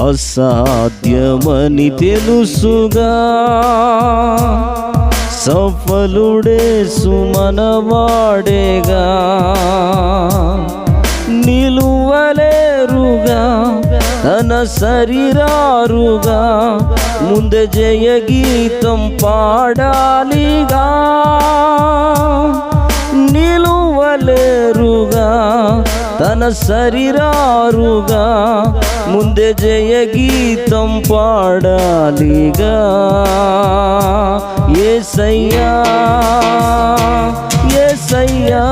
అసాధ్యమని తెలుసుగా. సఫలుడే సుమనవాడేగా. నిలువలేరుగా తన శరీరారుగా. ముందే జయ గీతం పాడాలిగా. నిలువలే తన శరీరారుగా ముందే జయ గీతం పాడాలిగా. ఏసయ్యా ఏసయ్యా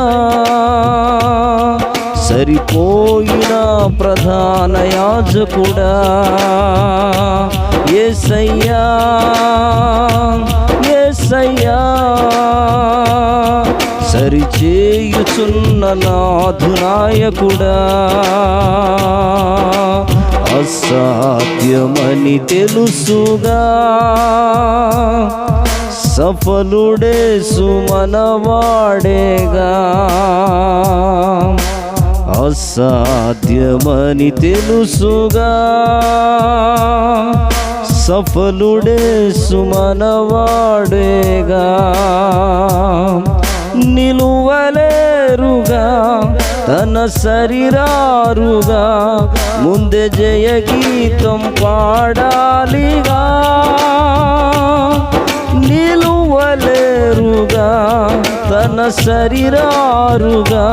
సరిపోయిన ప్రధాన యాజకుడా. ఏ సయ్యా సరిచేయుచున్న నాధునాయకుడా అసాధ్యమని తెలుసుగా. సఫలుడే సుమనవాడేగా అసాధ్యమని తెలుసుగా. సఫలుడే సుమనవాడేగా. నిలువలేరుగా తన శరీరారుగా ముందే జయ గీతం పాడాలిగా. నిలువలేరుగా తన శరీరారుగా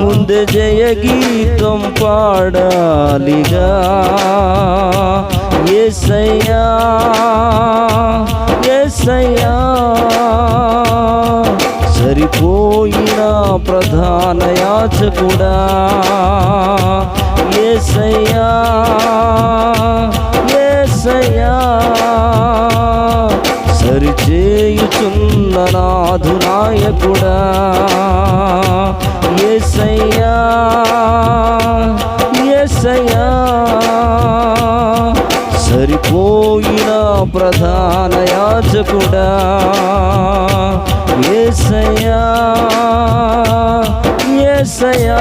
ముందే జయ గీతం పాడాలిగా. ఏసయ్యా ఏసయ్యా ప్రధాన యాచకుడా. ఏసయ్యా ఏసయ్యా. సరిచేయుచున్న నాధునాయకుడా ఏసయ్యా ఏసయ్యా. సరిపోయిన ప్రధాన యాచకుడా. ఏసయ్యా. ఏసయ్యా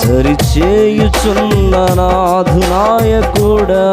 సరిచేయుచున్న నాధునాయకుడా